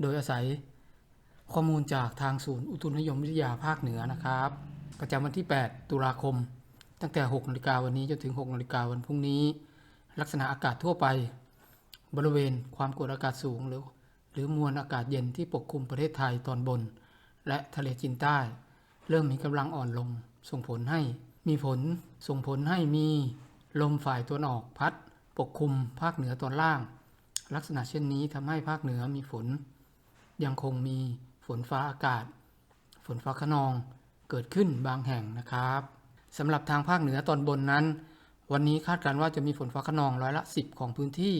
โดยอาศัยข้อมูลจากทางศูนย์อุตุนิยมวิทยาภาคเหนือนะครับ ประจำวันที่ 8 ตุลาคม ตั้งแต่ 6นาฬิกาวันนี้จนถึง 6นาฬิกาวันพรุ่งนี้ ลักษณะอากาศทั่วไป บริเวณความกดอากาศสูงหรือหรือมวลอากาศเย็นที่ปกคลุมประเทศไทยตอนบน และทะเลจีนใต้ เริ่มมีกำลังอ่อนลง ส่งผลให้มีฝนส่งผลให้มีลมฝ่ายตะวันออกพัด ปกคลุมภาคเหนือตอนล่าง ลักษณะเช่นนี้ทำให้ภาคเหนือมีฝน ยังคงมีฝนฟ้าอากาศ ฝนฟ้าขนองเกิดขึ้นบางแห่งนะครับสำหรับทางภาคเหนือตอนบนนั้น วันนี้คาดการณ์ว่าจะมีฝนฟ้าขนองร้อยละ 10 ของพื้นที่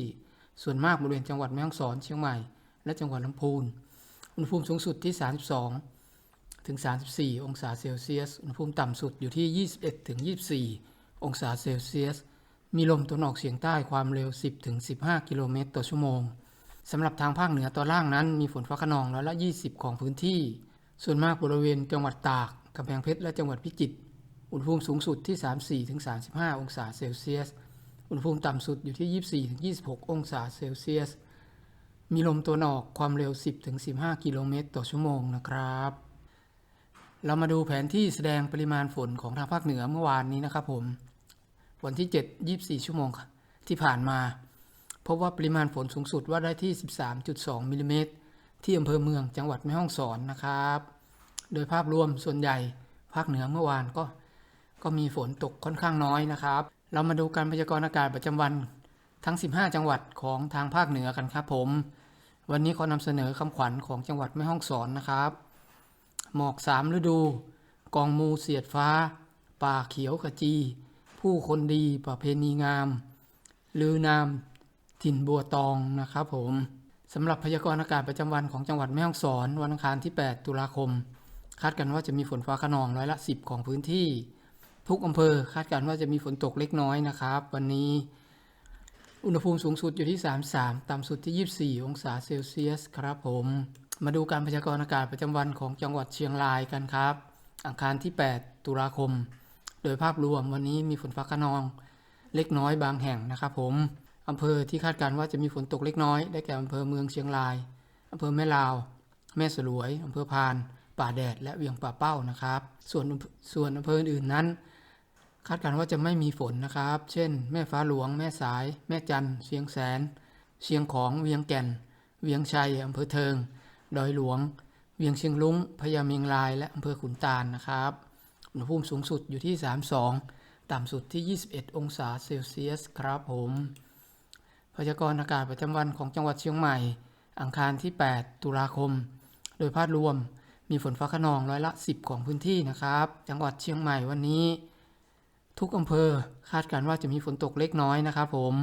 ส่วนมากบริเวณจังหวัดแม่ฮ่องสอนเชียงใหม่ และจังหวัดลำพูน อุณหภูมิสูงสุดที่ 32 ถึง 34 องศาเซลเซียส อุณหภูมิต่ำสุดอยู่ที่ 21 ถึง 24 องศาเซลเซียส มีลมตะวันออกเฉียงใต้ความเร็ว 10 ถึง 15 กิโลเมตรต่อชั่วโมง สำหรับทางภาคเหนือตอนล่างนั้นมีฝนฟ้าขนองร้อยละ 20 ของพื้นที่ ส่วนมากบริเวณจังหวัดตากกำแพงเพชรและจังหวัดพิจิตรอุณหภูมิสูงสุดที่ 34ถึง35 องศาเซลเซียส อุณหภูมิต่ำสุดอยู่ที่ 24ถึง26 องศาเซลเซียส มีลมตะวันออกความเร็ว 10ถึง15 กิโลเมตรต่อชั่วโมงนะครับ เรามาดูแผนที่แสดงปริมาณฝนของทางภาคเหนือเมื่อวานนี้นะครับผม วันที่ 7 24 ชั่วโมงที่ผ่านมา พบว่าปริมาณฝนสูงสุดว่าได้ที่ 13.2มิลลิเมตรที่อำเภอเมืองจังหวัดแม่ฮ่องสอนนะครับ โดยภาพรวมส่วนใหญ่ภาคเหนือเมื่อวานก็ ก็มีฝนตกค่อนข้างน้อยนะครับ เรามาดูการพยากรณ์อากาศประจำวันทั้ง 15 จังหวัดของทางภาคเหนือกันครับผม วันนี้ขอนำเสนอคำขวัญของจังหวัดแม่ฮ่องสอนนะครับ หมอกสามฤดู กองมูเสียดฟ้า ป่าเขียวขจี ผู้คนดีประเพณีงาม ลือนาม ถิ่นบัวตองนะครับผมสำหรับพยากรณ์อากาศประจำวันของจังหวัดแม่ฮ่องสอนวันอังคารที่ 8 ตุลาคม คาดกันว่าจะมีฝนฟ้าขนองร้อยละ 10 ของพื้นที่ ทุกอำเภอคาดการณ์ว่าจะมีฝนตกเล็กน้อยนะครับ วันนี้ อุณหภูมิสูงสุดอยู่ที่ 33 ต่ำสุดที่ 24 องศาเซลเซียสครับผม มาดูการพยากรณ์อากาศประจำวันของจังหวัดเชียงรายกันครับ อังคารที่ 8 ตุลาคม โดยภาพรวมวันนี้มีฝนฟ้าขนองเล็กน้อยบางแห่งนะครับผม อำเภอที่คาดการณ์ว่าจะมีฝนตกเล็กน้อย ได้แก่อำเภอเมืองเชียงราย อำเภอแม่ลาว แม่สลวย อำเภอพาน ป่าแดด และเวียงป่าเป้านะครับ ส่วนส่วนอำเภออื่นนั้น คาดการณ์ว่าจะไม่มีฝนนะครับ เช่น แม่ฟ้าหลวง แม่สาย แม่จันทร์เชียงแสน เชียงของเวียงแก่น เวียงชัย อำเภอเทิง ดอยหลวง เวียงเชียงลุงพญาเมียงราย และอำเภอขุนตาลนะครับอุณหภูมิสูงสุดอยู่ที่ 32 ต่ำสุดที่ 21 องศาเซลเซียสครับผม พยากรณ์อากาศประจำวันของจังหวัดเชียงใหม่ อังคารที่ 8 ตุลาคม โดยภาพรวมมีฝนฟ้าขนองร้อยละ 10 ของพื้นที่นะครับ จังหวัดเชียงใหม่วันนี้ ทุกอำเภอคาดการณ์ว่าจะมีฝนตกเล็กน้อยนะครับผม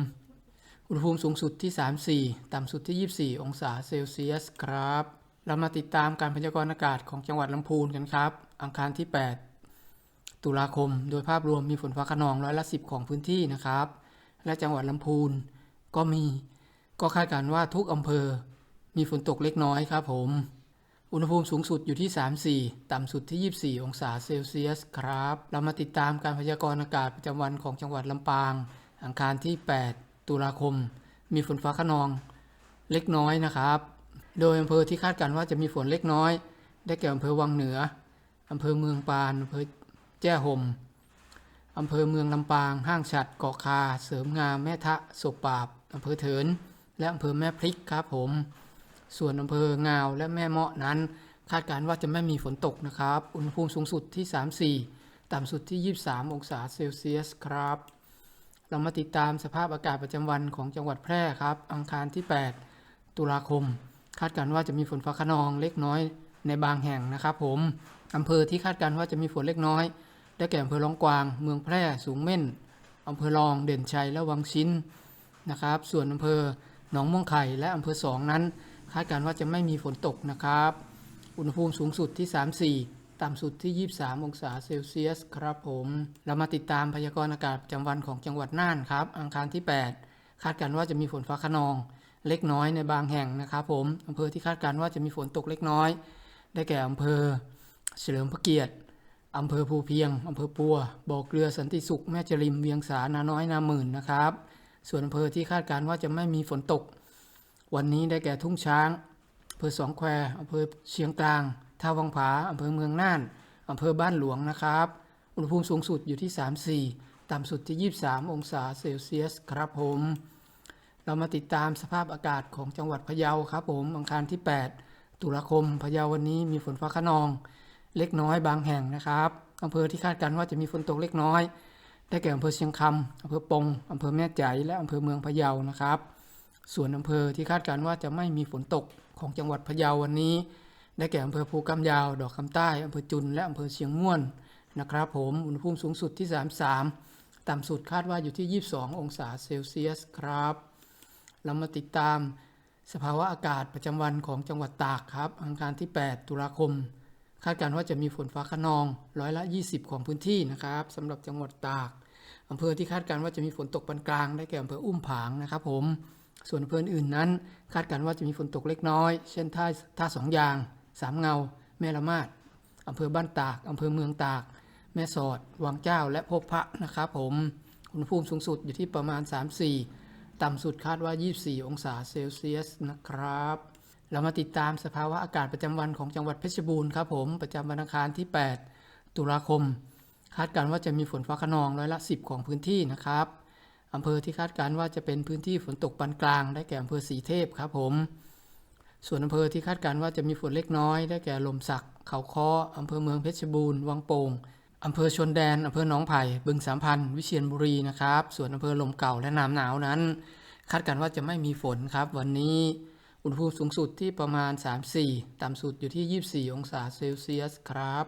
อุณหภูมิสูงสุดที่ 34 ต่ำสุดที่ 24 องศาเซลเซียสครับ เรามาติดตามการพยากรณ์อากาศของจังหวัดลำพูนกันครับ อังคารที่ 8 ตุลาคม โดยภาพรวมมีฝนฟ้าขนองร้อยละ 10 ของพื้นที่นะครับ และจังหวัดลำพูน ก็มี ก็คาดการณ์ว่าทุกอำเภอ มีฝนตกเล็กน้อยครับผม อุณหภูมิสูงสุดอยู่ที่ 34 ต่ำสุดที่ 24 องศาเซลเซียสครับ เรามาติดตามการพยากรณ์อากาศประจำวันของจังหวัดลำปาง อังคารที่ 8 ตุลาคม มีฝนฟ้าขนองเล็กน้อยนะครับ โดยอำเภอที่คาดการณ์ว่าจะมีฝนเล็กน้อย ได้แก่อำเภอวังเหนืออำเภอเมืองปานอำเภอแจ้ห่มอำเภอเมืองลำปาง ห้างฉัด เกาะคา เสริมงาม แม่ทะศพปราบ อำเภอเถิน และอำเภอแม่พริกครับผม ส่วนอำเภองาวและแม่เมาะนั้น คาดการณ์ว่าจะไม่มีฝนตกนะครับ อุณหภูมิสูงสุดที่ 34 ต่ำสุดที่ 23 องศาเซลเซียสครับ เรามาติดตามสภาพอากาศประจำวันของจังหวัดแพร่ครับ อังคารที่ 8 ตุลาคม คาดการณ์ว่าจะมีฝนฟ้าขนองเล็กน้อยในบางแห่งนะครับผม อำเภอที่คาดการณ์ว่าจะมีฝนเล็กน้อย ได้แก่อำเภอลองกวาง เมืองแพร่ สูงเม่น อำเภอรอง เด่นชัย และวังชิ้น นะครับ ส่วนอำเภอหนองม่วงไข่และอำเภอสองนั้น คาดการณ์ว่าจะไม่มีฝนตกนะครับ อุณหภูมิสูงสุดที่ 34 ต่ำสุดที่ 23 องศาเซลเซียสครับผม เรามาติดตามพยากรณ์อากาศประจำวันของจังหวัดน่านครับ อังคารที่ 8 คาดการณ์ว่าจะมีฝนฟ้าขนอง เล็กน้อยในบางแห่งนะครับผมอำเภอที่คาดการณ์ว่าจะมีฝนตกเล็กน้อย ได้แก่อำเภอ เฉลิมพระเกียรติอำเภอภูเพียง อำเภอปัวบ่อเกลือสันติสุข แม่จริม เวียงสา นาน้อย นาหมื่นนะครับ ส่วนอำเภอที่คาดการณ์ว่าจะไม่มีฝนตก วันนี้ได้แก่ทุ่งช้างอำเภอสองแควอำเภอเชียงกลางท่าวังผาอำเภอเมืองน่านอำเภอบ้านหลวงนะครับ อุณหภูมิสูงสุดอยู่ที่ 34 ต่ำสุดที่ 23 องศาเซลเซียสครับผม เรามาติดตามสภาพอากาศของจังหวัดพะเยาครับผมอังคารที่ 8 ตุลาคมพะเยาวันนี้มีฝนฟ้าขนอง เล็กน้อยบางแห่งนะครับอำเภอที่คาดการณ์ว่าจะมีฝนตกเล็กน้อย ได้แก่อำเภอเชียงคำอำเภอปงอำเภอแม่ใจและอำเภอเมืองพะเยานะครับ ส่วนอำเภอที่คาดการณ์ว่าจะไม่มีฝนตกของจังหวัดพะเยาวันนี้ ได้แก่อำเภอภูกำยาว ดอกคำใต้อำเภอจุนและอำเภอเชียงม่วนนะครับผมอุณหภูมิสูงสุดที่ 33 ต่ำสุดคาดว่าอยู่ที่ 22 องศาเซลเซียสครับ เรามาติดตามสภาวะอากาศประจำวันของจังหวัดตากครับอังคารที่ 8 ตุลาคม คาดการณ์ว่าจะมีฝนฟ้าขนองร้อยละ 20 ของพื้นที่นะครับสำหรับจังหวัดตากอำเภอที่คาดการณ์ว่าจะมีฝนตกปานกลางได้แก่อำเภออุ้มผางนะครับ ผม ส่วนอำเภออื่นนั้น คาดการณ์ว่าจะมีฝนตกเล็กน้อย เช่นท่าท่าสองยางสามเงา แม่ละมาดอำเภอบ้านตากอำเภอเมืองตาก แม่สอด วังเจ้าและพบพระนะครับ ผมอุณหภูมิสูงสุดอยู่ที่ประมาณ 34 ต่ำสุดคาดว่า 24 องศาเซลเซียสนะครับ เรามาติดตามสภาวะอากาศประจำวันของจังหวัดเพชรบูรณ์ครับผมประจำวันอังคารที่ 8 ตุลาคม คาดการณ์ว่าจะมีฝนฟ้าขนองร้อยละ 10 ของพื้นที่นะครับอำเภอที่คาดการณ์ว่าจะเป็นพื้นที่ฝนตกปานกลาง ได้แก่อำเภอสีเทพครับผม ส่วนอำเภอที่คาดการณ์ว่าจะมีฝนเล็กน้อย ได้แก่ลมสัก เขาค้ออำเภอเมืองเพชรบูรณ์ วังโป่งอำเภอชนแดนอำเภอหนองไผ่บึงสามพันวิเชียรบุรีนะครับ ส่วนอำเภอลมเก่าและน้ำหนาวนั้น คาดการณ์ว่าจะไม่มีฝนครับวันนี้ อุณหภูมิสูงสุดที่ประมาณ 34 ต่ำสุดอยู่ที่ 24 องศาเซลเซียสครับ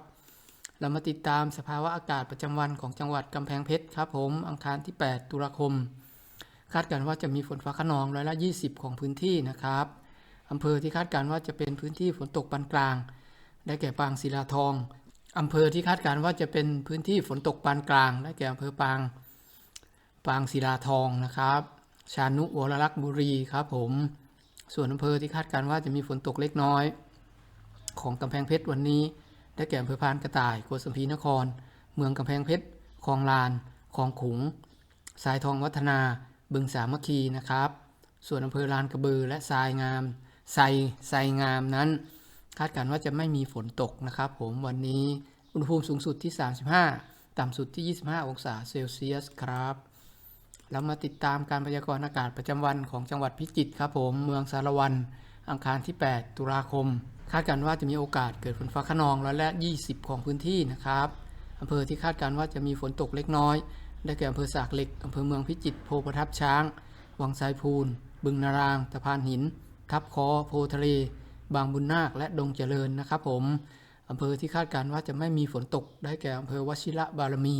เรามาติดตามสภาวะอากาศประจำวันของจังหวัดกำแพงเพชรครับผม อังคารที่ 8 ตุลาคม คาดการณ์ว่าจะมีฝนฟ้าขนองร้อยละ 20 ของพื้นที่นะครับอำเภอที่คาดการณ์ว่าจะเป็นพื้นที่ฝนตกปานกลาง ได้แก่ปางศิลาทองอำเภอที่คาดการณ์ว่าจะเป็นพื้นที่ฝนตกปานกลาง ได้แก่อำเภอปาง ปางศิลาทองนะครับ ชานุวรลักษ์บุรีครับผม ส่วนอำเภอที่คาดการว่าจะมีฝนตกเล็กน้อย ของกำแพงเพชรวันนี้ ได้แก่อำเภอพานกระต่ายโกสัมพีนคร เมืองกำแพงเพชรคลองลานคลองขุง สายทองวัฒนา บึงสามัคคีนะครับ ส่วนอำเภอลานกระบือและทรายงามไซไซงามนั้น คาดการว่าจะไม่มีฝนตกนะครับผมวันนี้อุณหภูมิสูงสุดที่ 35 ต่ำสุดที่ 25 องศาเซลเซียสครับ เรามาติดตามการพยากรณ์อากาศประจำวันของจังหวัดพิจิตรครับผมเมืองสารวัน อังคารที่ 8 ตุลาคม คาดการณ์ว่าจะมีโอกาสเกิดฝนฟ้าขนองร้อยละ 20 ของพื้นที่นะครับอำเภอที่คาดการณ์ว่าจะมีฝนตกเล็กน้อย ได้แก่อำเภอสากเหล็กอำเภอเมืองพิจิตรโพประทับช้าง วังไซพูน บึงนารางตะพานหิน ทับคอโพทะเล บางบุญนาคและดงเจริญนะครับผมอำเภอที่คาดการณ์ว่าจะไม่มีฝนตก ได้แก่อำเภอวชิระบารมี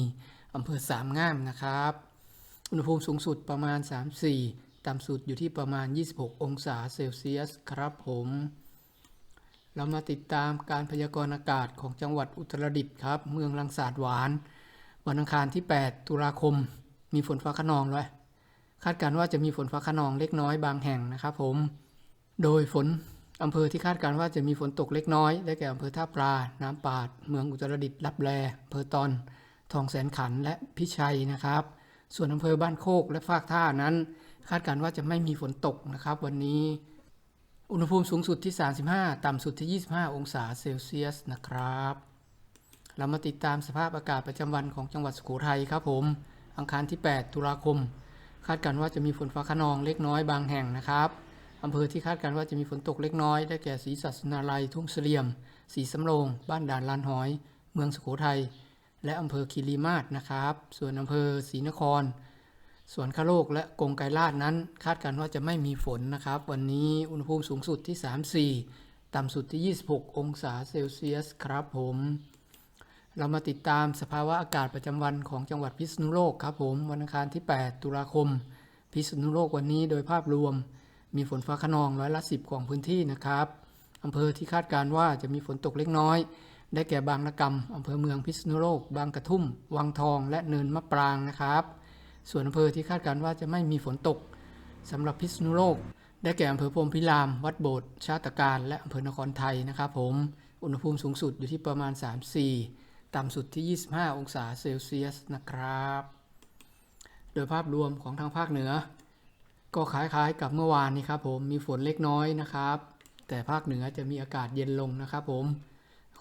อำเภอสามงามนะครับ อุณหภูมิสูงสุดประมาณ 34 ต่ำสุดอยู่ที่ประมาณ 26 องศาเซลเซียสครับผม เรามาติดตามการพยากรณ์อากาศของจังหวัดอุตรดิตถ์ครับ เมืองลังสาดหวาน วันอังคารที่ 8 ตุลาคม มีฝนฟ้าขนองเลยคาดการณ์ว่าจะมีฝนฟ้าขนองเล็กน้อยบางแห่งนะครับผม โดยฝนอำเภอที่คาดการณ์ว่าจะมีฝนตกเล็กน้อย ได้แก่อำเภอท่าปลา น้ำปาด เมืองอุตรดิตถ์ลับแลอำเภอตอน ทองแสนขันและพิชัยนะครับ ส่วนอำเภอบ้านโคกและฟากท่านั้น คาดการณ์ว่าจะไม่มีฝนตกนะครับ วันนี้ อุณหภูมิสูงสุดที่ 35 ต่ำสุดที่ 25 องศาเซลเซียสนะครับ เรามาติดตามสภาพอากาศประจำวันของจังหวัดสุโขทัยครับผม อังคารที่ 8 ตุลาคม คาดการณ์ว่าจะมีฝนฟ้าขนองเล็กน้อยบางแห่งนะครับอำเภอที่คาดการณ์ว่าจะมีฝนตกเล็กน้อยได้แก่ศรีสัชนาลัย ทุ่งเสลี่ยม ศรีสำโรง บ้านด่านลานหอย เมืองสุโขทัย และอำเภอคีรีมาศนะครับ ส่วนอำเภอศรีนคร สวนคาโลกและกงไกรลาดนั้น คาดการณ์ว่าจะไม่มีฝนนะครับ วันนี้อุณหภูมิสูงสุดที่ 34 ต่ำสุดที่ 26 องศาเซลเซียสครับผม เรามาติดตามสภาวะอากาศประจำวันของจังหวัดพิษณุโลกครับผม วันอังคารที่ 8 ตุลาคม พิษณุโลกวันนี้โดยภาพรวม มีฝนฟ้าขนองร้อยละ 10 ของพื้นที่นะครับอำเภอที่คาดการณ์ว่าจะมีฝนตกเล็กน้อย ได้แก่บางระกำอำเภอเมืองพิษณุโลก บางกระทุ่ม วังทอง และเนินมะปรางนะครับ ส่วนอำเภอที่คาดการณ์ว่าจะไม่มีฝนตกสำหรับพิษณุโลก ได้แก่อำเภอพรมพิราม วัดโบสถ์ชาติการและอำเภอนครไทยนะครับผม อุณหภูมิสูงสุดอยู่ที่ประมาณ 34 ต่ำสุดที่ 25 องศาเซลเซียสนะครับ โดยภาพรวมของทางภาคเหนือ ก็คล้ายๆกับเมื่อวานนี้ครับผม มีฝนเล็กน้อยนะครับ แต่ภาคเหนือจะมีอากาศเย็นลงนะครับผม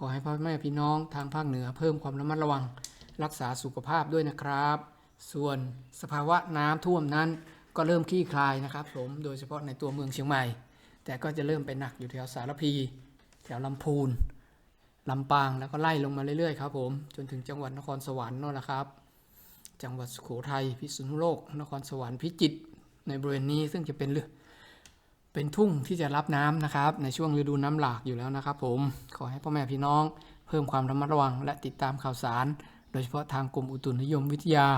ขอให้พ่อแม่พี่น้องทางภาคเหนือเพิ่มความระมัดระวัง รักษาสุขภาพด้วยนะครับ ส่วนสภาวะน้ำท่วมนั้นก็เริ่มคลี่คลายนะครับ ผมโดยเฉพาะในตัวเมืองเชียงใหม่ แต่ก็จะเริ่มไปหนักอยู่แถวสารพี แถวลำพูนลำปางแล้วก็ไล่ลงมาเรื่อยๆครับผมจนถึงจังหวัดนครสวรรค์นั่นแหละครับ จังหวัดสุโขทัยพิษณุโลก นครสวรรค์พิจิตรในบริเวณนี้ซึ่งจะเป็นเรื่อง เป็นทุ่งที่จะรับน้ำนะครับ ในช่วงฤดูน้ำหลากอยู่แล้วนะครับผมขอให้พ่อแม่พี่น้อง เพิ่มความระมัดระวัง และติดตามข่าวสาร โดยเฉพาะทางกรมอุตุนิยมวิทยา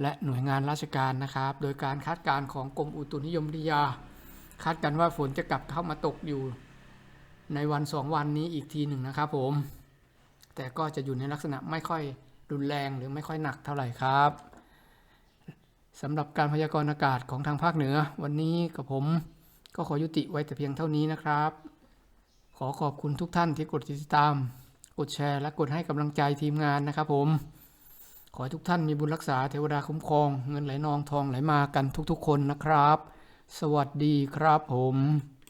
และหน่วยงานราชการนะครับ โดยการคาดการณ์ของกรมอุตุนิยมวิทยา คาดกันว่าฝนจะกลับเข้ามาตกอยู่ ในวันสองวันนี้อีกทีหนึ่งนะครับผม แต่ก็จะอยู่ในลักษณะไม่ค่อยรุนแรงหรือไม่ค่อยหนักเท่าไหร่ครับสำหรับการพยากรณ์อากาศของทางภาคเหนือ วันนี้กับผม ก็ขอยุติไว้แต่เพียงเท่านี้นะครับ ขอขอบคุณทุกท่านที่กดติดตาม กดแชร์และกดให้กำลังใจทีมงานนะครับผม ขอให้ทุกท่านมีบุญรักษาเทวดาคุ้มครอง เงินไหลนองทองไหลมากันทุกๆ คนนะครับ สวัสดีครับผม